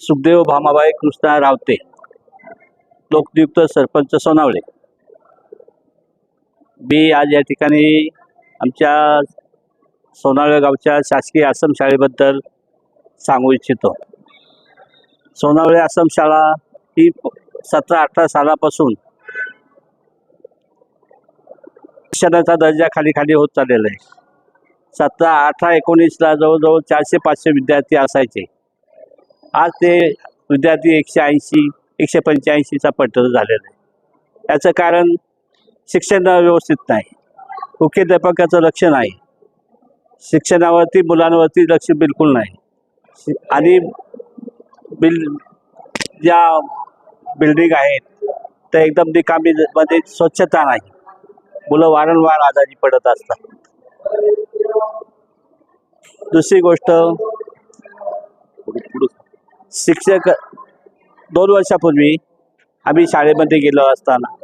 सुखदेव भामाबाई कृष्णा रावते. लोकनियुक्त सरपंच सोनावळे. मी आज या ठिकाणी आमच्या सोनावळे गावच्या शासकीय आश्रम शाळेबद्दल सांगू इच्छितो. सोनावळे आश्रम शाळा ही सतरा अठरा सालापासून शिक्षणाचा दर्जा खाली खाली होत चाललेला आहे. सतरा अठरा एकोणीसला जवळजवळ चारशे पाचशे विद्यार्थी असायचे. आज ते विद्यार्थी एकशे ऐंशी एकशे पंच्याऐंशीचा पट्ट झालेला आहे. याचं कारण शिक्षण व्यवस्थित नाही. मुख्याध्यापकाचं लक्ष नाही. शिक्षणावरती मुलांवरती लक्ष बिलकुल नाही. शि- आणि बिल ज्या बिल्डिंग आहेत त्या एकदम निकामी मध्ये स्वच्छता नाही. मुलं वारंवार आजारी पडत असतात. दुसरी गोष्ट शिक्षक दोन वर्षापूर्वी आम्ही शाळेमध्ये गेलो असताना.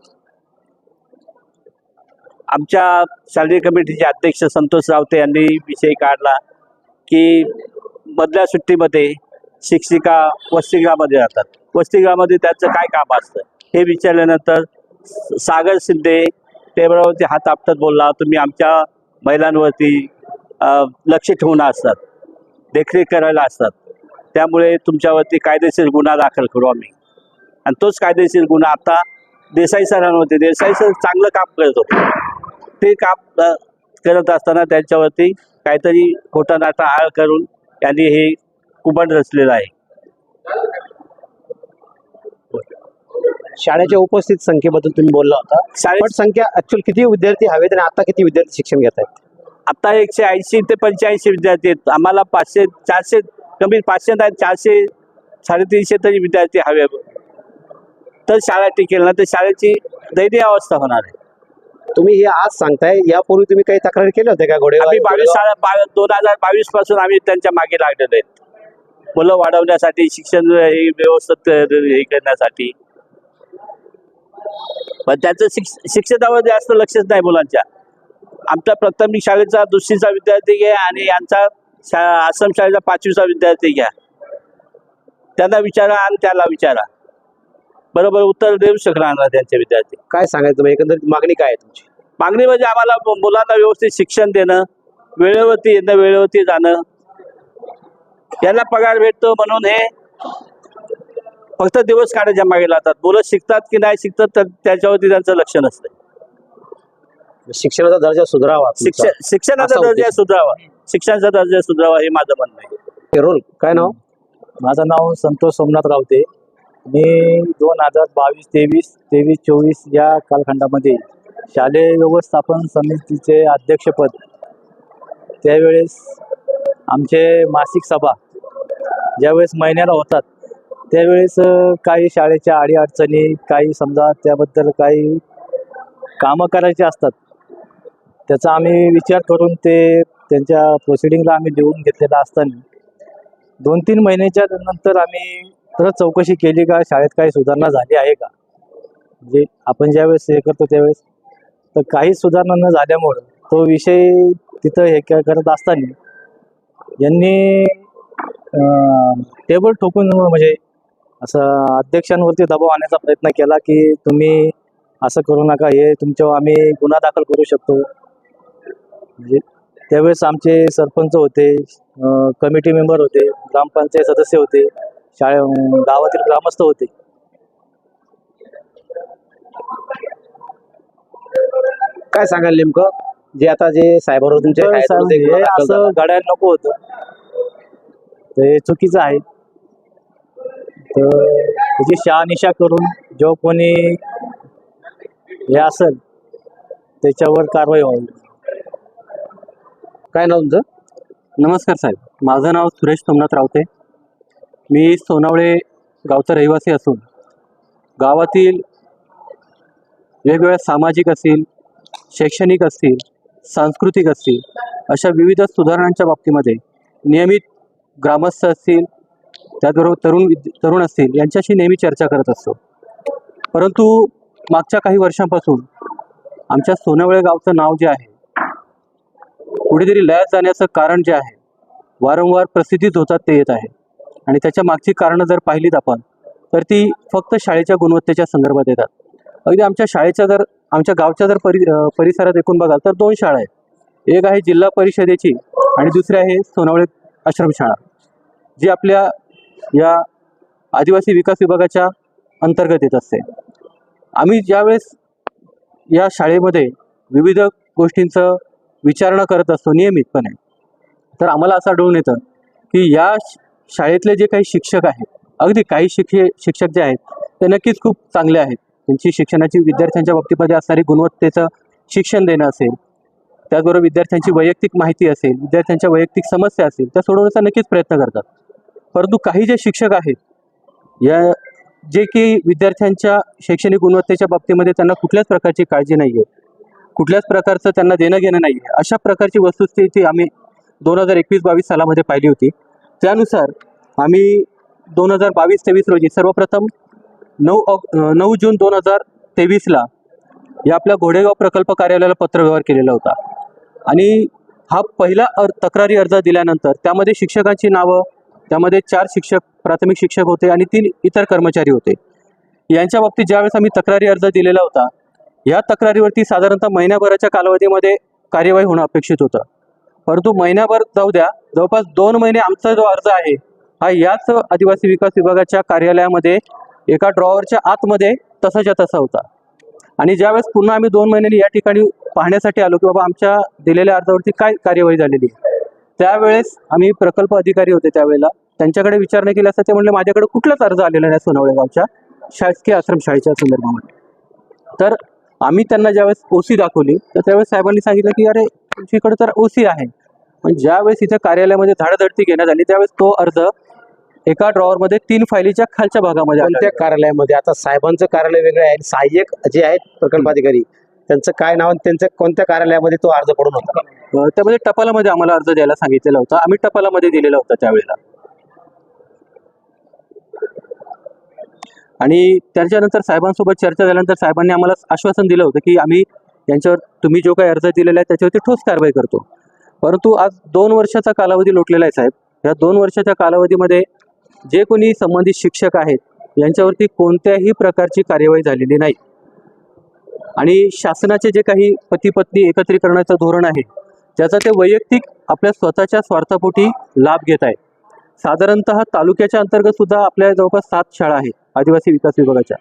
आमच्या शालेय कमिटीचे अध्यक्ष संतोष रावते यांनी विषय काढला की मधल्या सुट्टीमध्ये शिक्षिका वसतिगृहामध्ये जातात. वसतिगृहामध्ये त्यांचं काय काम असतं? हे विचारल्यानंतर सागर शिंदे टेबलावरती हात आपटत बोलला तुम्ही आमच्या महिलांवरती लक्ष ठेवून असतात. देखरेख करायला असतात. त्यामुळे तुमच्यावरती कायदेशीर गुन्हा दाखल करू आम्ही. आणि तोच कायदेशीर गुन्हा आता देसाई सरांवरती देसाई सर चांगलं काम करत होते. ते काम करत असताना त्यांच्यावरती काहीतरी खोटा नाटा आळ करून त्यांनी हे कुबड रचलेलं आहे. शाळेच्या उपस्थित संख्येबद्दल तुम्ही बोलला होता. शाळेत संख्या ऍक्च्युअल किती विद्यार्थी हवेत आणि आता किती विद्यार्थी शिक्षण घेत आहेत आता एकशे ऐंशी ते पंच्याऐंशी विद्यार्थी आहेत. आम्हाला पाचशे चारशे कमी पाचशे नाही चारशे साडेतीनशे तरी विद्यार्थी हवे. तर शाळा टिकेल ना तर शाळेची दयनीय अवस्था होणार आहे. तुम्ही हे आज सांगताय यापूर्वी तुम्ही काही तक्रारी केल्या होत्या का घोडे आम्ही बावीस शाळा दोन हजार बावीसपासून आम्ही त्यांच्या मागे लागलेलो आहेत मुलं वाढवण्यासाठी शिक्षण हे व्यवस्थित हे करण्यासाठी. पण त्यांचं शिक्ष शिक्षणावर जास्त लक्षच नाही मुलांच्या. आमच्या प्राथमिक शाळेचा दुसरीचा विद्यार्थी घ्या आणि यांचा शा आश्रम शाळेचा पाचवीचा विद्यार्थी घ्या. त्यांना विचारा आणि त्याला विचारा. बरोबर उत्तर देऊ शकणार ना त्यांचे विद्यार्थी. काय सांगायचं एकंदरीत मागणी काय आहे तुमची? मागणी म्हणजे आम्हाला मु- मुलांना व्यवस्थित शिक्षण देणं वेळेवरती येणं वेळेवरती जाणं. यांना पगार भेटतो म्हणून हे फक्त दिवस काढायच्या मागे लागतात मुलं शिकतात की नाही शिकतात तर त्याच्यावरती त्यांचं लक्ष नसतं. शिक्षणाचा दर्जा सुधारावा शिक्षण शिक्षणाचा असा दर्जा. सुधारावा. शिक्षणाचा दर्जा सुधारावा हे माझं म्हणणं आहे. रोल काय नाव? माझं नाव संतोष सोमनाथ रावते. मी दोन हजार बावीस तेवीस तेवीस चोवीस या कालखंडामध्ये शालेय व्यवस्थापन समितीचे अध्यक्षपद त्यावेळेस आमचे मासिक सभा ज्यावेळेस महिन्याला होतात त्यावेळेस काही शाळेच्या अडीअडचणी काही समजा त्याबद्दल काही कामं करायची असतात त्याचा आम्ही विचार करून ते त्यांच्या प्रोसिडिंगला आम्ही लिहून घेतलेलं असताना दोन तीन महिन्याच्या नंतर आम्ही परत चौकशी केली का शाळेत काही सुधारणा झाली आहे का? म्हणजे आपण ज्यावेळेस हे करतो त्यावेळेस. तर काहीच सुधारणा न झाल्यामुळं तो विषय तिथं हे करत असताना यांनी टेबल ठोकून म्हणजे असं अध्यक्षांवरती दबाव आणण्याचा प्रयत्न केला की तुम्ही असं करू नका हे तुमच्यावर आम्ही गुन्हा दाखल करू शकतो. म्हणजे त्यावेळेस आमचे सरपंच होते कमिटी मेंबर होते ग्रामपंचायत सदस्य होते शाळे गावातील ग्रामस्थ होते. काय सांगाल नेमकं? जे आता जे दाखल असं. घडायला नको होतं. ते चुकीचं आहे. तर त्याची शहानिशा करून जो कोणी हे असेल त्याच्यावर कारवाई व्हावी. काय नाव तुमचं? नमस्कार साहेब. माझं नाव सुरेश सोमनाथ रावते. मी सोनावळे गावचा रहिवासी असून गावातील वेगवेगळ्या सामाजिक असतील शैक्षणिक असतील सांस्कृतिक असतील अशा विविध सुधारणांच्या बाबतीमध्ये नियमित ग्रामस्थ असतील त्याचबरोबर तरुण तरुण असतील यांच्याशी नेहमी चर्चा करत असतो. परंतु मागच्या काही वर्षांपासून आमच्या सोनावळे गावचं नाव जे आहे कुठेतरी लयात जाण्याचं कारण जे आहे वारंवार प्रसिद्धीत होतात ते येत आहे. आणि त्याच्या मागची कारणं जर पाहिलीत आपण तर ती फक्त शाळेच्या गुणवत्तेच्या संदर्भात येतात. अगदी आमच्या शाळेच्या जर आमच्या गावच्या जर परि परिसरात एकूण बघाल तर दोन शाळा आहेत. एक आहे जिल्हा परिषदेची आणि दुसरी आहे सोनावळे आश्रमशाळा जी आपल्या या आदिवासी विकास विभागाच्या अंतर्गत येत असते. आम्ही ज्यावेळेस या शाळेमध्ये विविध गोष्टींचं विचारणा करत असतो नियमितपणे. तर आम्हाला असं आढळून येतं की या शाळेतले जे काही शिक्षक आहेत अगदी काही शिक्षे शिक्षक जे आहेत ते नक्कीच खूप चांगले आहेत. त्यांची शिक्षणाची विद्यार्थ्यांच्या बाबतीमध्ये असणारी गुणवत्तेचं शिक्षण देणं असेल त्याचबरोबर विद्यार्थ्यांची वैयक्तिक माहिती असेल विद्यार्थ्यांच्या वैयक्तिक समस्या असेल त्या सोडवण्याचा नक्कीच प्रयत्न करतात. परंतु काही जे शिक्षक आहेत या जे की विद्यार्थ्यांच्या शैक्षणिक गुणवत्तेच्या बाबतीमध्ये त्यांना कुठल्याच प्रकारची काळजी नाही आहे कुठल्याच प्रकारचं त्यांना देणं घेणं नाही. आहे अशा प्रकारची वस्तुस्थिती आम्ही दोन हजार एकवीस बावीस सालामध्ये पाहिली होती. त्यानुसार आम्ही दोन हजार बावीस तेवीस रोजी सर्वप्रथम नऊ ऑग नऊ जून दोन हजार तेवीसला या आपल्या घोडेगाव प्रकल्प कार्यालयाला पत्रव्यवहार केलेला होता. आणि हा पहिला अर तक्रारी अर्ज दिल्यानंतर त्यामध्ये शिक्षकांची नावं त्यामध्ये चार शिक्षक प्राथमिक शिक्षक होते आणि तीन इतर कर्मचारी होते. यांच्या बाबतीत ज्यावेळेस आम्ही तक्रारी अर्ज दिलेला होता या तक्रारीवरती साधारणतः महिन्याभराच्या कालावधीमध्ये कार्यवाही होणं अपेक्षित होतं. परंतु महिन्याभर जाऊ द्या जवळपास दोन महिने आमचा जो अर्ज आहे हा याच आदिवासी विकास विभागाच्या कार्यालयामध्ये एका ड्रॉवरच्या आतमध्ये तसाच्या तसा होता. आणि ज्यावेळेस पुन्हा आम्ही दोन महिन्यांनी या ठिकाणी पाहण्यासाठी आलो की बाबा आमच्या दिलेल्या अर्जावरती काय कार्यवाही झालेली आहे त्यावेळेस आम्ही प्रकल्प अधिकारी होते त्यावेळेला. त्यांच्याकडे विचारणा केली असता ते म्हणले माझ्याकडे कुठलाच अर्ज आलेला नाही सोनावळे गावच्या शासकीय आश्रमशाळेच्या संदर्भामध्ये. तर आम्ही त्यांना ज्यावेळेस ओसी दाखवली तर त्यावेळेस साहेबांनी सांगितलं की अरे तुमच्याकडे तर ओसी आहे. पण ज्यावेळेस इथे कार्यालयामध्ये धाडधडती घेण्यात आली त्यावेळेस तो अर्ज एका ड्रॉवरमध्ये तीन फायलीच्या खालच्या भागामध्ये कोणत्या आढळला. कार्यालयामध्ये? आता साहेबांचं कार्यालय वेगळं आहे आणि सहाय्यक जे आहेत प्रकल्पाधिकारी त्यांचं काय नाव आणि त्यांचं कोणत्या कार्यालयामध्ये तो अर्ज पडून होता? त्यामध्ये टपालामध्ये आम्हाला अर्ज द्यायला सांगितलेला होता. आम्ही टपालामध्ये दिलेला होता त्यावेळेला. आणि त्याच्यानंतर साहेबांसोबत चर्चा झाल्यानंतर साहेबांनी आम्हाला आश्वासन दिलं होतं की आम्ही यांच्यावर तुम्ही जो काही अर्ज दिलेला आहे त्याच्यावरती ठोस कारवाई करतो. परंतु आज दोन वर्षाचा कालावधी लोटलेला आहे साहेब. या दोन वर्षाच्या कालावधीमध्ये जे कोणी संबंधित शिक्षक आहेत यांच्यावरती कोणत्याही प्रकारची कार्यवाही झालेली नाही. आणि शासनाचे जे काही पती पत्नी एकत्रीकरणाचं धोरण आहे त्याचा ते वैयक्तिक आपल्या स्वतःच्या स्वार्थापोटी लाभ घेत आहेत. साधारणतः तालुक्याच्या अंतर्गत सुद्धा आपल्या जवळपास सात शाळा आहेत आदिवासी विकास विभागाच्या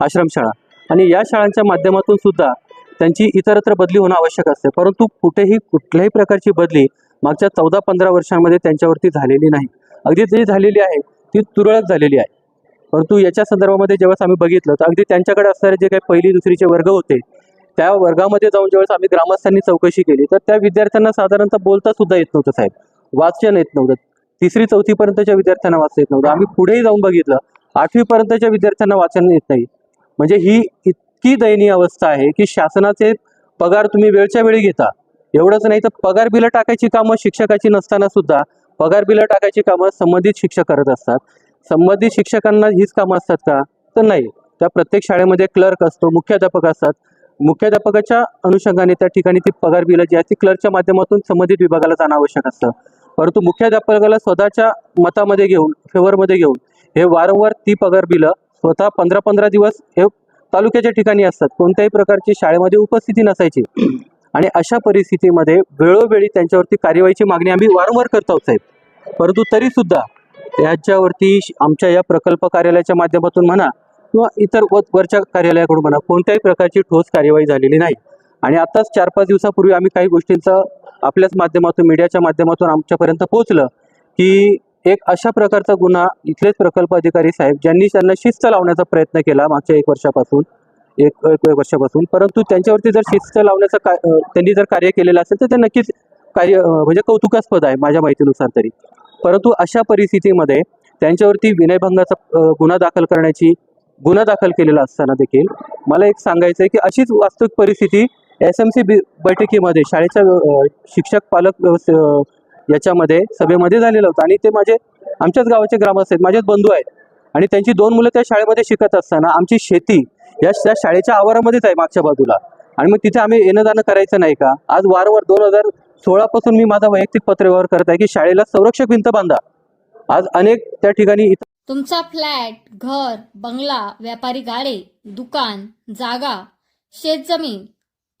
आश्रमशाळा आणि या शाळांच्या माध्यमातून सुद्धा त्यांची इतरत्र बदली होणं आवश्यक असते. परंतु कुठेही कुठल्याही प्रकारची बदली मागच्या चौदा पंधरा वर्षांमध्ये त्यांच्यावरती झालेली नाही. अगदी जी झालेली आहे ती तुरळक झालेली आहे. परंतु याच्या संदर्भामध्ये जेव्हा आम्ही बघितलं तर अगदी त्यांच्याकडे असणारे जे काही पहिली दुसरीचे वर्ग होते त्या वर्गामध्ये जाऊन ज्यावेळेस आम्ही ग्रामस्थांनी चौकशी केली तर त्या विद्यार्थ्यांना साधारणतः बोलता सुद्धा येत नव्हतं साहेब. वाचन येत नव्हतं. तिसरी चौथीपर्यंतच्या विद्यार्थ्यांना वाचता येत नव्हतं. आम्ही पुढेही जाऊन बघितलं. आठवीपर्यंतच्या विद्यार्थ्यांना वाचन येत नाही. म्हणजे ही इतकी दयनीय अवस्था आहे की शासनाचे पगार तुम्ही वेळच्या वेळी घेता. एवढंच नाही तर पगार बिलं टाकायची कामं शिक्षकाची नसताना सुद्धा पगार बिलं टाकायची कामं संबंधित शिक्षक करत असतात. संबंधित शिक्षकांना हीच कामं असतात का? तर नाही. त्या प्रत्येक शाळेमध्ये क्लर्क असतो मुख्याध्यापक असतात. मुख्याध्यापकाच्या अनुषंगाने त्या ठिकाणी ती पगार बिलं जी आहेत ती क्लर्कच्या माध्यमातून संबंधित विभागाला जाणं आवश्यक असतं. परंतु मुख्याध्यापकाला स्वतःच्या मतामध्ये घेऊन फेवरमध्ये घेऊन हे वारंवार ती पगार बिलं स्वतः पंधरा पंधरा दिवस हे तालुक्याच्या ठिकाणी असतात. कोणत्याही प्रकारची शाळेमध्ये उपस्थिती नसायची. आणि अशा परिस्थितीमध्ये वेळोवेळी त्यांच्यावरती कार्यवाहीची मागणी आम्ही वारंवार करत आहोत साहेब. परंतु तरीसुद्धा त्याच्यावरती श- आमच्या या प्रकल्प कार्यालयाच्या माध्यमातून म्हणा किंवा इतर व वरच्या कार्यालयाकडून म्हणा कोणत्याही प्रकारची ठोस कार्यवाही झालेली नाही. आणि आत्ताच चार पाच दिवसापूर्वी आम्ही काही गोष्टींचं आपल्याच माध्यमातून मीडियाच्या माध्यमातून आमच्यापर्यंत पोहोचलं की एक अशा प्रकारचा गुन्हा इथलेच प्रकल्प अधिकारी साहेब ज्यांनी त्यांना शिस्त लावण्याचा प्रयत्न केला मागच्या एक वर्षापासून एक एक वर्षापासून. परंतु त्यांच्यावरती जर शिस्त लावण्याचं का त्यांनी जर कार्य केलेलं असेल तर ते नक्कीच कार्य म्हणजे कौतुकास्पद आहे माझ्या माहितीनुसार तरी. परंतु अशा परिस्थितीमध्ये त्यांच्यावरती विनयभंगाचा गुन्हा दाखल करण्याची गुन्हा दाखल केलेला असताना देखील मला एक सांगायचं आहे की अशीच वास्तविक परिस्थिती एस एम सी बैठकीमध्ये शाळेच्या शिक्षक पालक याच्यामध्ये सभेमध्ये झालेलं होतं. आणि ते माझे आमच्याच गावाचे ग्रामस्थ आहेत माझेच बंधू आहेत. आणि त्यांची दोन मुलं त्या शाळेमध्ये शिकत असताना आमची शेती या त्या शाळेच्या आवारामध्येच आहे मागच्या बाजूला. आणि मग तिथे आम्ही येणं जाणं करायचं नाही का? आज वारंवार दोन हजार सोळापासून मी माझा वैयक्तिक पत्रव्यवहार करत आहे की शाळेला संरक्षक भिंत बांधा. आज अनेक त्या ठिकाणी तुमचा फ्लॅट घर बंगला व्यापारी गाडे दुकान जागा शेतजमीन